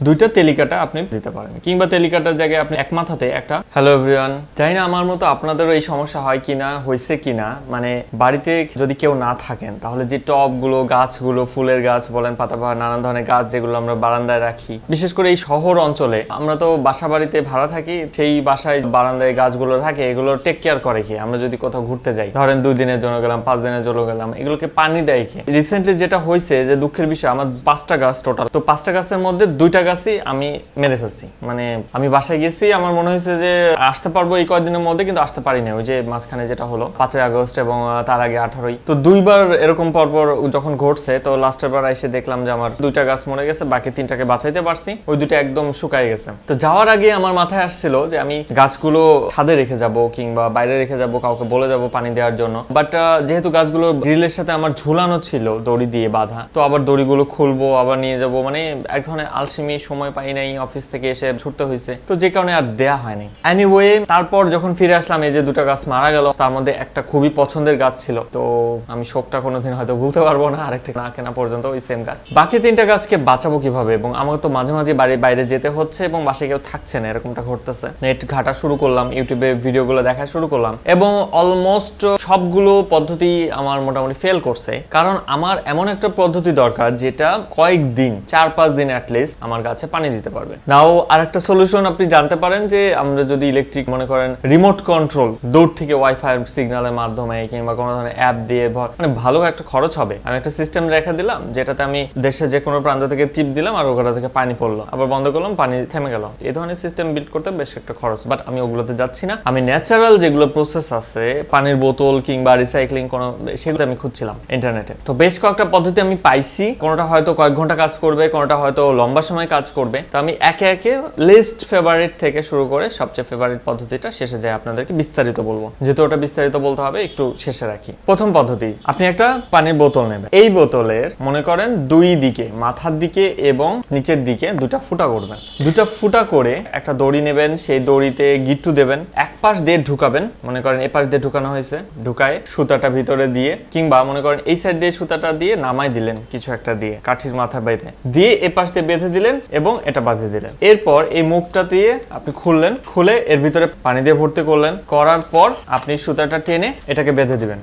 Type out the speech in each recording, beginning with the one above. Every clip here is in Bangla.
দুইটা তেলিকাটা আপনি দিতে পারেন। কিংবা তেলিকাটার জায়গায় আপনি এক মাথাতে একটা হ্যালো এভরিওয়ান জানি না আমার মতো আপনাদেরও এই সমস্যা হয় কিনা, হয়েছে কিনা মানে বাড়িতে যদি কেউ না থাকেন, তাহলে যে টবগুলো, গাছগুলো, ফুলের গাছ বলেন, পাতাবাহার, নানান ধরনের গাছ যেগুলো আমরা বারান্দায় রাখি, বিশেষ করে এই শহর অঞ্চলে, আমরা তো বাসা বাড়িতে ভাড়া থাকি, সেই বাসায় বারান্দায় গাছগুলো থাকে, এগুলো টেক কেয়ার করে কি? আমরা যদি কোথাও ঘুরতে যাই, ধরেন দুই দিনের জন্য গেলাম, পাঁচ দিনের জন্য গেলাম, এগুলোকে পানি দেয় কি? রিসেন্টলি যেটা হয়েছে যে দুঃখের বিষয়, আমার পাঁচটা গাছ টোটাল তো পাঁচটা গাছের মধ্যে দুইটা গাছই আমি মেরে ফেলছি। মানে আমি বাসায় গেছি, আমার মনে হয়েছে যে আসতে পারব এই কয়েকদিনের মধ্যে, কিন্তু আসতে পারি না ওই যে মাঝখানে যেটা হলো, পাঁচই আগস্ট এবং তার আগে আঠারোই। তো দুইবার এরকম পরপর যখন ঘটছে, তো লাস্টের বার এসে দেখলাম যে আমার দুইটা গাছ মরে গেছে, বাকি তিনটাকে বাঁচাইতে পারছি। ওই দুইটা একদম শুকায় গেছে। তো যাওয়ার আগে আমার মাথায় আসছিল যে আমি গাছগুলো ছাদে রেখে যাব কিংবা বাইরে রেখে যাব, কাউকে বলে যাব পানি দেওয়ার জন্য। বাট যেহেতু গাছগুলো গ্রিলের সাথে আমার ঝুলানো ছিল, দড়ি দিয়ে বাঁধা, তো আবার দড়িগুলো খুলবো, আবার নিয়ে যাব মানে এক ধরনের আলসেমি সময় পাই নাই অফিস থেকে এসে ছুটতে হয়েছে তো যে কারণে আর দেয়া হয়নি এনিওয়ে তারপর যখন ফিরে আসলাম, এই যে দুটো গাছ মারা গেল, তার মধ্যে একটা খুবই পছন্দের গাছ ছিল। তো আমি শোকটা কোনোদিন হয়তো ভুলতে পারব না, আরেকটা না কেনা পর্যন্ত ওই সেম গাছ। বাকি তিনটা গাছকে বাঁচাবো কীভাবে? এবং আমার তো মাঝে মাঝে বাড়ি বাইরে যেতে হচ্ছে এবং বাসায় কেউ থাকছে না, এরকমটা ঘটতেছে। নেট ঘাটা শুরু করলাম ইউটিউবে ভিডিওগুলো দেখা শুরু করলাম। এবং অলমোস্ট সবগুলো পদ্ধতি আমার মোটামুটি ফেল করছে। কারণ আমার এমন একটা পদ্ধতি দরকার, যেটা কয়েকদিন চার পাঁচ দিন অ্যাটলিস্ট আমার গাছে পানি দিতে পারবে নাও, আরেকটা সলিউশন আপনি জানতে পারেন যে আমরা যদি ইলেকট্রিক মনে করেন রিমোট কন্ট্রোল দূর থেকে ওয়াইফাই সিগন্যালের মাধ্যমে কিংবা কোনো ধরনের অ্যাপ দিয়ে মানে ভালো একটা খরচ হবে। আমি একটা সিস্টেম রেখে দিলাম, যেটাতে আমি দেশের যে কোনো প্রান্ত থেকে টিপ দিলাম আর ওখানে থেকে পানি পড়ল। আবার বন্ধ করলাম, পানি থেমে গেল। এই ধরনের সিস্টেম বিল্ড করতে বেশ একটা খরচ বাট আমি ওগুলোতে যাচ্ছি না। আমি ন্যাচারাল যেগুলো প্রসেস আছে, পানির বোতল কিংবা রিসাইক্লিং কোনো সেগুলো আমি খুঁজছিলাম ইন্টারনেটে তো বেশ কয়েকটা পদ্ধতি আমি পাইছি। কোনোটা হয়তো কয়েক ঘণ্টা কাজ করবে, কোনোটা হয়তো লম্বা সময় কাজ করবে। তো আমি একে একে লিস্ট ফেভারিট থেকে শুরু করে সবচেয়ে ফেভারিট পদ্ধতিটা শেষে যায় আপনাদেরকে বিস্তারিত বলব। যেহেতু ওটা বিস্তারিত বলতে হবে, একটু শেষে রাখি। প্রথম পদ্ধতি, আপনি একটা পানির বোতল নেবেন। এই বোতলের, মনে করেন, দুই দিকে, মাথার দিকে এবং নিচের দিকে দুটা ফুটা করবেন। দুটা ফুটা করে একটা দড়ি নেবেন, সেই দড়িতে গিট্টু দেবেন। এক পাশ দিয়ে ঢুকাবেন, মনে করেন এ পাশ দিয়ে ঢুকানো হয়েছে, ঢুকায় সুতাটা ভিতরে দিয়ে, কিংবা মনে করেন এই সাইড দিয়ে সুতাটা দিয়ে নামাই দিলেন কিছু একটা দিয়ে, কাঠির মাথা বেঁধে। দিয়ে এ পাশ দিয়ে বেঁধে দিলেন এবং এটা বাঁধে দিলেন। এরপর এই মুখটা দিয়ে আপনি খুললেন, খুলে এর ভিতরে পানি দিয়ে ভর্তি করলেন। করার পর আপনি সুতাটা টেনে এটাকে বেঁধে দিবেন।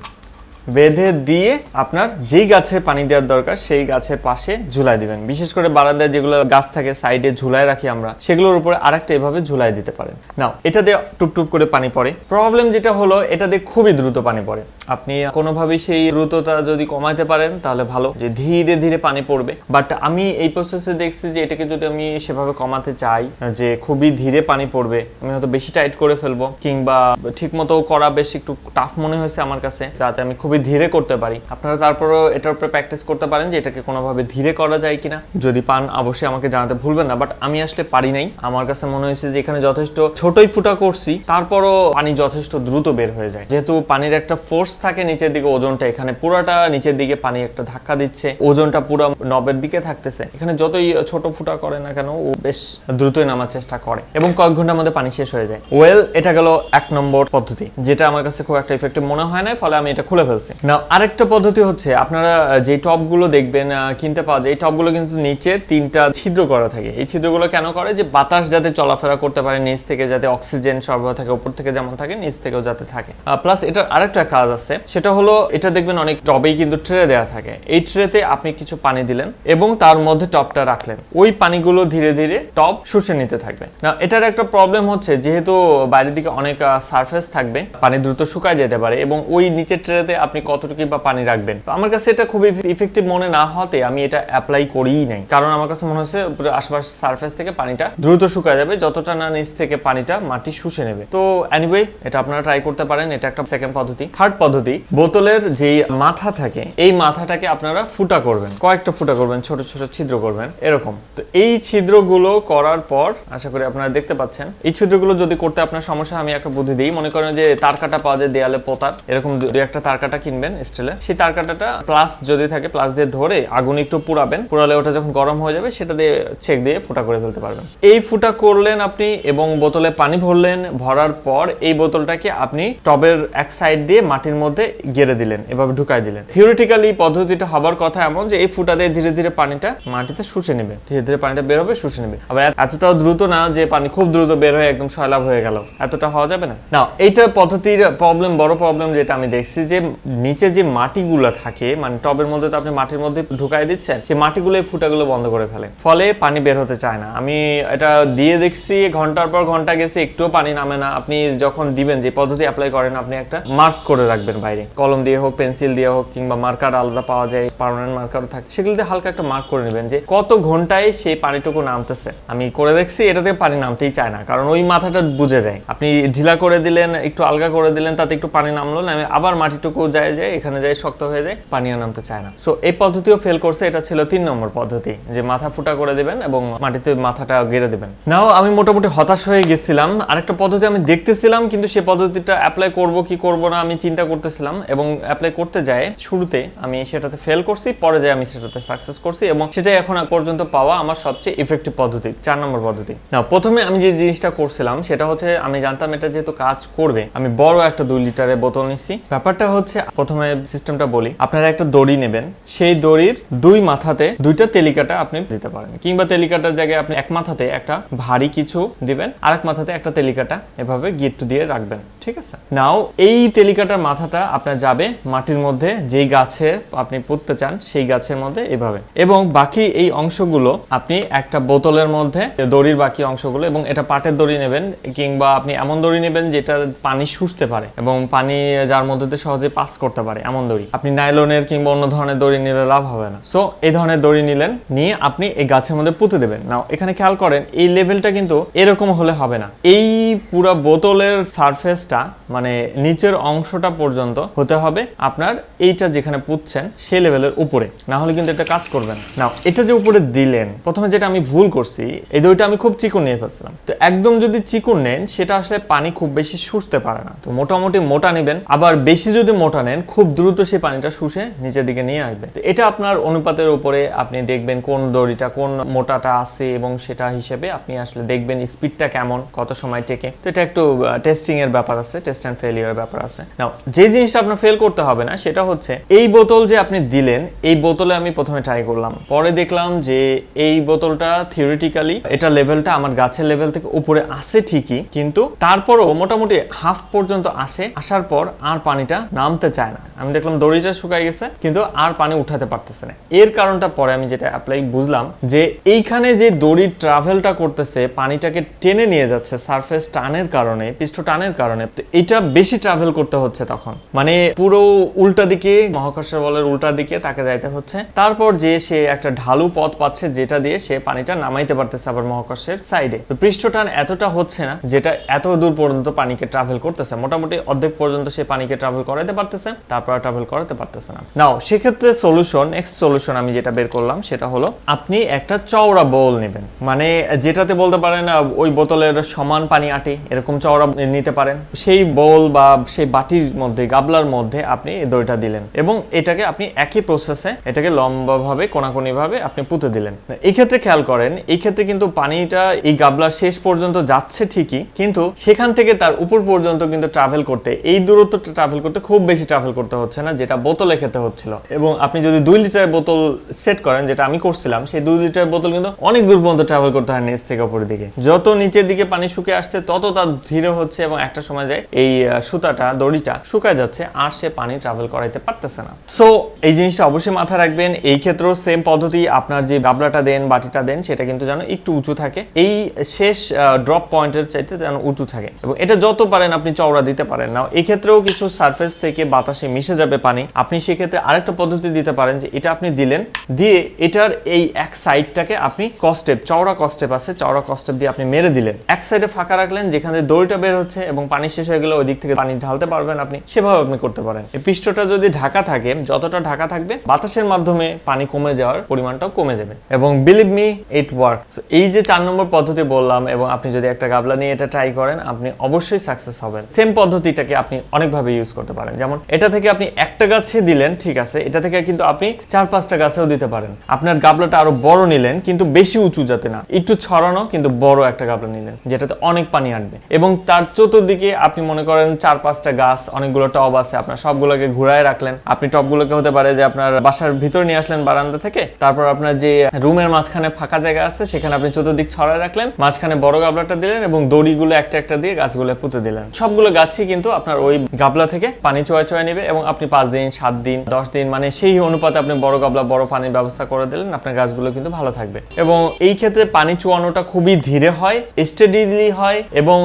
বেঁধে দিয়ে আপনার যেই গাছে পানি দেওয়ার দরকার, সেই গাছের পাশে ঝুলাই দিবেন। বিশেষ করে বারান্দায় যেগুলো গাছ থাকে, সাইডে ঝুলাই রাখি আমরা, সেগুলোর উপরে আরেকটা এভাবে ঝুলাই দিতে পারেন। নাও, এটা দিয়ে টুপটুপ করে পানি পড়ে। প্রবলেম যেটা হলো, এটা দিয়ে খুবই দ্রুত পানি পড়ে। আপনি কোনোভাবেই সেই দ্রুততা যদি কমাতে পারেন, তাহলে ভালো, যে ধীরে ধীরে পানি পড়বে। বাট আমি এই প্রসেসে দেখছি যে এটাকে যদি আমি সেভাবে কমাতে চাই, যে খুবই ধীরে পানি পড়বে, আমি হয়তো বেশি টাইট করে ফেলব, কিংবা ঠিক মতো করা বেশ একটু টাফ মনে হয়েছে আমার কাছে, যাতে আমি খুবই ধীরে করতে পারি। আপনারা তারপরও এটার উপরে প্র্যাকটিস করতে পারেন যে এটাকে কোনোভাবে ধীরে করা যায় কিনা। যদি পান, অবশ্যই আমাকে জানাতে ভুলবেন না বাট আমি আসলে পারি নাই। আমার কাছে মনে হয়েছে যে এখানে যথেষ্ট ছোটই ফুটা করছি, তারপরও পানি যথেষ্ট দ্রুত বের হয়ে যায়। যেহেতু পানির একটা ফোর্স থাকে নিচের দিকে, ওজনটা এখানে পুরাটা নিচের দিকে পানি একটা ধাক্কা দিচ্ছে, ওজনটা পুরো নবের দিকে থাকতেছে। এখানে যতই ছোট ফুটা করে না কেন, ও বেশ দ্রুতই নামার চেষ্টা করে এবং কয়েক ঘণ্টার মধ্যে পানি শেষ হয়ে যায়। ওয়েল এটা গেল এক নম্বর পদ্ধতি, যেটা আমার কাছে খুব একটা ইফেক্টিভ মনে হয় না ফলে আমি এটা খুলে ফেলছি। না আরেকটা পদ্ধতি হচ্ছে আপনারা যে টপগুলো দেখবেন কিনতে পাওয়া যায়, এই টপগুলো কিন্তু নিচে তিনটা ছিদ্র করা থাকে। এই ছিদ্রগুলো কেন করে? যে বাতাস যাতে চলাফেরা করতে পারে, নিচ থেকে যাতে অক্সিজেন সরবরাহ থাকে, উপর থেকে যেমন থাকে, নিচ থেকেও যাতে থাকে। প্লাস এটার আরেকটা কাজ আছে, সেটা হলো, এটা দেখবেন অনেক টবেই কিন্তু ট্রে দেওয়া থাকে। এই ট্রেতে আপনি কিছু পানি দিলেন এবং তার মধ্যে টপটা রাখলেন। ওই পানিগুলো ধীরে ধীরে টপ শুষে নিতে থাকবে। না এটার একটা প্রবলেম হচ্ছে, যেহেতু বাইরের দিকে অনেক সারফেস থাকবে, পানি দ্রুত শুকায় যেতে পারে এবং ওই নিচের ট্রেতে আপনি কতটুকু বা পানি রাখবেন। তো আমার কাছে এটা খুবই ইফেক্টিভ মনে না হতে আমি এটা অ্যাপ্লাই করিই নাই। কারণ আমার কাছে মনে হচ্ছে আশপাশ সারফেস থেকে পানিটা দ্রুত শুকায় যাবে, যতটা না নিচ থেকে পানিটা মাটি শুষে নেবে। তো এনিওয়ে এটা আপনারা ট্রাই করতে পারেন, এটা একটা সেকেন্ড পদ্ধতি। থার্ড পদ্ধতি, বোতলের যে মাথা থাকে, এই মাথাটাকে আপনারা ফুটা করবেন। কয়েকটা ফুটা করবেন, ছোট ছোট ছিদ্র করবেন, এরকম। তো এই ছিদ্রগুলো করার পর, আশা করি আপনারা দেখতে পাচ্ছেন, এই ছিদ্রগুলো যদি করতে আপনার সমস্যা আমি একটা বুদ্ধি দিই। মনে করেন যে তার কাটা পাওয়া যায় দেয়ালে পোতার, এরকম দু একটা তার কাটা কিনবেন স্টিলের সেই তার কাটাটা প্লাস যদি থাকে প্লাস দিয়ে ধরে আগুন একটু পুরাবেন পুরালে ওটা যখন গরম হয়ে যাবে সেটা দিয়ে চেক দিয়ে ফুটা করে ফেলতে পারবেন। এই ফুটা করলেন আপনি এবং বোতলে পানি ভরলেন, ভরার পর এই বোতলটাকে আপনি টবের এক সাইড দিয়ে মাটির মধ্যে গেড়ে দিলেন, এভাবে ঢুকাই দিলেন। থিওরিটিক্যালি পদ্ধতিটা হবার কথা এমন যে এই ফুটা দিয়ে ধীরে ধীরে পানিটা মাটিতে শুষে নেবে। ধীরে ধীরে পানিটা বের হবে, শুষে নেবে। আবার এতটাও দ্রুত না যে পানি খুব দ্রুত বের হয়ে একদম সয়লাভ হয়ে গেল। এতটা হওয়া যাবে না। না এইটা পদ্ধতির প্রবলেম বড় প্রবলেম যেটা আমি দেখছি যে নিচে যে মাটিগুলো থাকে মানে টবের মধ্যে তো আপনি মাটির মধ্যে ঢুকাই দিচ্ছেন, সেই মাটিগুলো এই ফুটাগুলো বন্ধ করে ফেলে ফলে পানি বের হতে চায় না। আমি এটা দিয়ে দেখছি, ঘণ্টার পর ঘণ্টা গেছে, একটুও পানি নামে না। আপনি যখন দিবেন, যে পদ্ধতি অ্যাপ্লাই করেন, আপনি একটা মার্ক করে রাখবেন বাইরে। কলম দিয়ে হোক, পেন্সিল দিয়ে হোক, কিংবা মার্কার আলাদা পাওয়া যায়, পার্মানেন্ট মার্কারও থাকে। সেগুলো দিয়ে হালকা একটা মার্ক করে নেবেন যে কত ঘন্টায় সেই পানিটুকু নামতেছে। আমি করে দেখছি, এটা থেকে পানি নামতেই চায় না, কারণ ওই মাথাটা বুঝে যায়। আপনি ঢিলা করে দিলেন, একটু আলগা করে দিলেন, তাতে একটু পানি নামলো না আবার মাটিটুকু যায় যায়, এখানে যায়, শক্ত হয়ে যায় পানি নামতে চায় না। সো এই পদ্ধতিও ফেল করছে, এটা ছিল তিন নম্বর পদ্ধতি, যে মাথা ফুটা করে দিবেন এবং মাটিতে মাথাটা গেড়ে দিবেন। নাও আমি মোটামুটি হতাশ হয়ে গেছিলাম। আরেকটা পদ্ধতি আমি দেখতেছিলাম, কিন্তু সেই পদ্ধতিটা অ্যাপ্লাই করব কি করব না, আমি চিন্তা করতেছিলাম এবং অ্যাপ্লাই করতে যায়, শুরুতে আমি সেটাতে ফেল করছি, পরে যায় আমি সেটাতে সাকসেস করছি এবং সেটাই এখন পর্যন্ত পাওয়া আমার সবচেয়ে ইফেক্টিভ পদ্ধতি, চার নম্বর পদ্ধতি। না প্রথমে আমি যে জিনিসটা করছিলাম, সেটা হচ্ছে আমি জানতাম এটা যেহেতু কাজ করবে, আমি বড় একটা দুই লিটারের বোতল নিচ্ছি ব্যাপারটা হচ্ছে প্রথমে সিস্টেমটা বলি। আপনারা একটা দড়ি নেবেন। সেই দড়ির দুই মাথাতে দুইটা তেলিকাটা আপনি দিতে পারেন। কিংবা তেলিকাটার জায়গায় আপনি এক মাথাতে একটা ভারী কিছু দিবেন, আরেক মাথাতে একটা তেলিকাটা এভাবে গিট্টু দিয়ে রাখবেন। ঠিক আছে। নাও এই তেলিকাটার মাথাটা আপনার যাবে মাটির মধ্যে, যেই গাছে আপনি পুঁততে চান, সেই গাছের মধ্যে এভাবে। এবং বাকি এই অংশগুলো আপনি একটা বোতলের মধ্যে, দড়ির বাকি অংশগুলো, এবং এটা পাটের দড়ি নেবেন, কিংবা আপনি এমন দড়ি নেবেন যেটা পানি শুষতে পারে, এবং পানি যার মধ্যে দিয়ে সহজে পাস করতে পারে, এমন দড়ি। আপনি নাইলনের কিংবা অন্য ধরনের দড়ি নিলে লাভ হবে না। সো এই ধরনের দড়ি নিলেন, নিয়ে আপনি এই গাছের মধ্যে পুঁতে দেবেন। নাও এখানে খেয়াল করেন, এই লেভেলটা কিন্তু এরকম হলে হবে না। এই পুরো বোতলের সারফেসটা মানে নিচের অংশটা পর্যন্ত হতে হবে আপনার এইটা যেখানে পুঁতছেন সেই লেভেলের উপরে। না হলে কিন্তু এটা কাজ করবে না। এটা যে উপরে দিলেন, প্রথমে যেটা আমি ভুল করছি, এই দইটা আমি খুব চিকন নিয়ে ফেলছিলাম। তো একদম যদি চিকন নেন, সেটা আসলে পানি খুব বেশি শুষতে পারে না। তো মোটামুটি মোটা নেবেন, আবার বেশি যদি মোটা নেন, খুব দ্রুত সেই পানিটা শুষে নিচের দিকে নিয়ে আসবে। তো এটা আপনার অনুপাতের উপরে আপনি দেখবেন কোন দড়িটা কোন মোটাটা আছে এবং সেটা হিসেবে আপনি আসলে দেখবেন স্পিডটা কেমন, কত সময় টেকে। তো এটা একটু টেস্টিং এর ব্যাপার আছে টেস্ট অ্যান্ড ফেলিয়ার ব্যাপার আছে। নাও যে জিনিসটা আপনার ফেল করতে হবে না, সেটা হচ্ছে এই বোতল যে আপনি দিলেন, এই বোতলে আমি প্রথমে ট্রাই করলাম। পরে দেখলাম যে এই বোতলটা থিওরিটিক্যালি এটা লেভেলটা আমার গাছের লেভেল থেকে উপরে আসে ঠিকই, কিন্তু তারপরও মোটামুটি হাফ পর্যন্ত আসে আসার পর আর পানিটা নামতে চায় না। আমি দেখলাম দড়িটা শুকাই গেছে, কিন্তু আর পানি উঠাতে পারতেছে না। এর কারণটা পরে আমি যেটা অ্যাপ্লাই বুঝলাম যে এইখানে যে দড়ির ট্রাভেলটা করতেছে, পানিটাকে টেনে নিয়ে যাচ্ছে সারফেস টানের কারণে পৃষ্ঠ টানের কারণে তো এটা বেশি ট্রাভেল করতে হচ্ছে তখন। মানে পুরো উল্টা দিকে মহাকর্ষের বলের উল্টা দিকে তাকে যাইতে হচ্ছে। তারপর যে সে একটা ঢালু পথ পাচ্ছে যেটা দিয়ে সে পানিটা নামাইতে পারতেছে আবার মহাকর্ষের সাইডে তো পৃষ্ঠ টান এতটা হচ্ছে না যেটা এত দূর পর্যন্ত পানিকে ট্রাভেল করতেছে। মোটামুটি অর্ধেক পর্যন্ত সে পানিকে ট্রাভেল করাতে পারতেছে, তারপর ট্রাভেল করাতে পারতেছে না। নাও সেক্ষেত্রে সলিউশন নেক্সট সলিউশন আমি যেটা বের করলাম সেটা হলো আপনি একটা চওড়া বোল নেবেন। মানে যেটাতে বলতে পারেন ওই বোতলের সমান পানি আটে, এরকম চওড়া নিতে পারেন। সেই বল বা সেই বাটির মধ্যে, গাবলার মধ্যে আপনি দইটা দিলেন এবং এটাকে আপনি একই প্রসেসে এটাকে লম্বাভাবে কোনাকুনি ভাবে আপনি পুঁতে দিলেন। এই ক্ষেত্রে খেয়াল করেন, এই ক্ষেত্রে কিন্তু পানিটা এই গাবলার শেষ পর্যন্ত যাচ্ছে ঠিকই, কিন্তু সেখান থেকে তার উপর পর্যন্ত কিন্তু ট্রাভেল করতে, এই দূরত্বটা ট্রাভেল করতে খুব বেশি ট্রাভেল করতে হচ্ছে না, যেটা বোতলে খেতে হচ্ছিল। এবং আপনি যদি দুই লিটার বোতল সেট করেন, যেটা আমি করছিলাম, সেই দুই লিটার বোতল কিন্তু অনেক দূর পর্যন্ত ট্রাভেল করতে হয়, নিচ থেকে উপরের দিকে। যত নিচের দিকে পানি শুকিয়ে আসছে, তত তার ধীরে হচ্ছে এবং একটা সময় যায়, এই সুতাটা, দড়িটা শুকায় যাচ্ছে, আর সে পানি ট্রাভেল করাইতে পারতেছে না। সো এই জিনিসটা অবশ্যই মাথায় রাখবেন। এই ক্ষেত্রেও সেম পদ্ধতি, আপনার যে গাবলাটা দেন, বাটিটা দেন, সেটা কিন্তু যেন একটু উঁচু থাকে। এই শেষ ড্রপ পয়েন্টের চাইতে যেন উঁচু থাকে। এবং এটা যত পারেন আপনি চওড়া দিতে পারেন। না এই ক্ষেত্রেও কিছু সারফেস থেকে বাতাসে মিশে যাবে পানি। আপনি সেক্ষেত্রে আরেকটা পদ্ধতি দিতে পারেন যে, এটা আপনি দিলেন, দিয়ে এটার এই এক সাইডটাকে আপনি কস্টেপ চওড়া কস্টেপ আছে, চওড়া কস্টেপ দিয়ে আপনি মেরে দিলেন। এক সাইডে ফাঁকা রাখলেন, যেখানে দড়িটা বের হচ্ছে এবং পানি শেষ হয়ে গেলে ওই দিক থেকে পানি ঢালতে পারবেন আপনি। সেভাবে আপনি করতে পারেন। এই পৃষ্ঠটা যদি ঢাকা থাকে, যতটা ঢাকা থাকবে, বাতাসের মাধ্যমে পানি কমে যাওয়ার পরিমাণটাও কমে যাবে। এবং বিলিভ মি ইট ওয়ার্ক এই যে চার নম্বর পদ্ধতি বললাম, এবং আপনি যদি একটা গাবলা নিয়ে এটা ট্রাই করেন, আপনি অবশ্যই সাকসেস হবেন। সেম পদ্ধতিটাকে আপনি অনেকভাবে ইউজ করতে পারেন। যেমন, এটা থেকে আপনি একটা গাছে দিলেন, ঠিক আছে, এটা থেকে কিন্তু আপনি চার পাঁচটা গাছেও দিতে পারেন। আপনার গাবলাটা আরও বড় নিলেন, কিন্তু বেশি উঁচু যাতে না, একটু ছড়ানো, কিন্তু বড় একটা গাবলা নিলেন, যেটাতে অনেক পানি আনবে। এবং তার চতুর্দিকে আপনি মনে করেন চার পাঁচটা গাছ, অনেকগুলো টব আছে, আপনার সবগুলোকে ঘুরায় রাখলেন। আপনি টবগুলোকে হতে পারে যে আপনার বাসার ভিতর নিয়ে আসলেন বারান্দা থেকে, তারপর আপনার যে রুমের মাঝখানে ফাঁকা জায়গা আছে, সেখানে আপনি চতুর্দিক ছড়ায় রাখলেন, মাঝখানে বড় গাবলাটা দিলেন এবং দড়িগুলো একটা একটা দিয়ে গাছগুলো পুঁতে দিলেন। সবগুলো গাছই কিন্তু আপনার ওই গাবলা থেকে পানি চোয়া চোয়া নেবে এবং আপনি পাঁচ দিন, সাত দিন, দশ দিন মানে সেই অনুপাতে আপনি বড় গাবলা, বড় পানির ব্যবস্থা করে দিলেন, আপনার গাছগুলো কিন্তু ভালো থাকবে। এবং এই ক্ষেত্রে পানি চুয়ানোটা খুবই ধীরে হয়, স্টেডিলি হয় এবং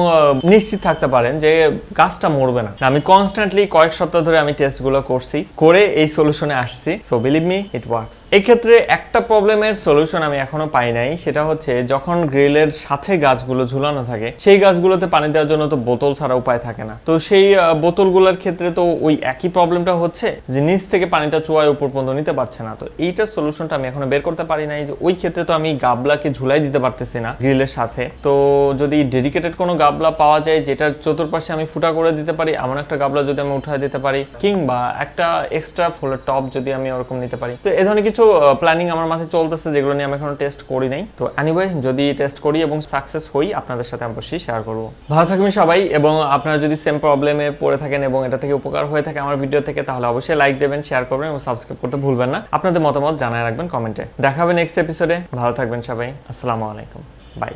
নিশ্চিত থাকতে পারেন যে গাছটা মরবে না। আমি কনস্ট্যান্টলি কয়েক সপ্তাহ ধরে আমি টেস্টগুলো করছি, করে এই সলিউশনে আসছি। So believe me it works এই ক্ষেত্রে একটা প্রবলেমের সলিউশন আমি এখনও পাই নাই, সেটা হচ্ছে যখন গ্রিলের সাথে গাছগুলো ঝুলানো থাকে, সেই গাছগুলোতে পানি দেওয়ার জন্য তো বোতল ছাড়া উপায় থাকে না। তো সেই বোতলগুলোর ক্ষেত্রে তো ওই একই প্রবলেমটা হচ্ছে, যে নিচ থেকে পানিটা চুয়ায় উপর পর্যন্ত নিতে পারছে না। তো এইটার সলিউশনটা আমি এখনও বের করতে পারি নাই, যে ওই ক্ষেত্রে তো আমি গাবলাকে ঝুলাই দিতে পারতেছি না গ্রিলের সাথে। তো যদি ডেডিকেটেড কোনো গাবলা পাওয়া যায়, যেটার চতুর্পাশে আমি ফুটা করে দিতে পারি, এমন একটা গাবলা যদি আমি উঠায় দিতে পারি, কিংবা একটা এক্সট্রা ফুলের টপ যদি আমি ওরকম নিতে পারি। তো এ ধরনের কিছু প্ল্যানিং আমার মাথায় চলতেছে যেগুলো নিয়ে আমি এখনও টেস্ট করি নাই। তো এনিওয়ে যদি টেস্ট করি এবং সাকসেস হই, আপনাদের সাথে অবশ্যই শেয়ার করব। ভালো থাকবেন সবাই, এবং আপনারা যদি সেম প্রবলেমে পড়ে থাকেন এবং এটা থেকে উপকার হয়ে থাকে আমার ভিডিও থেকে, তাহলে অবশ্যই লাইক দেবেন শেয়ার করবেন এবং সাবস্ক্রাইব করতে ভুলবেন না। আপনাদের মতামত জানায় রাখবেন কমেন্টে দেখা হবে নেক্সট এপিসোডে ভালো থাকবেন সবাই। আসসালামু আলাইকুম। বাই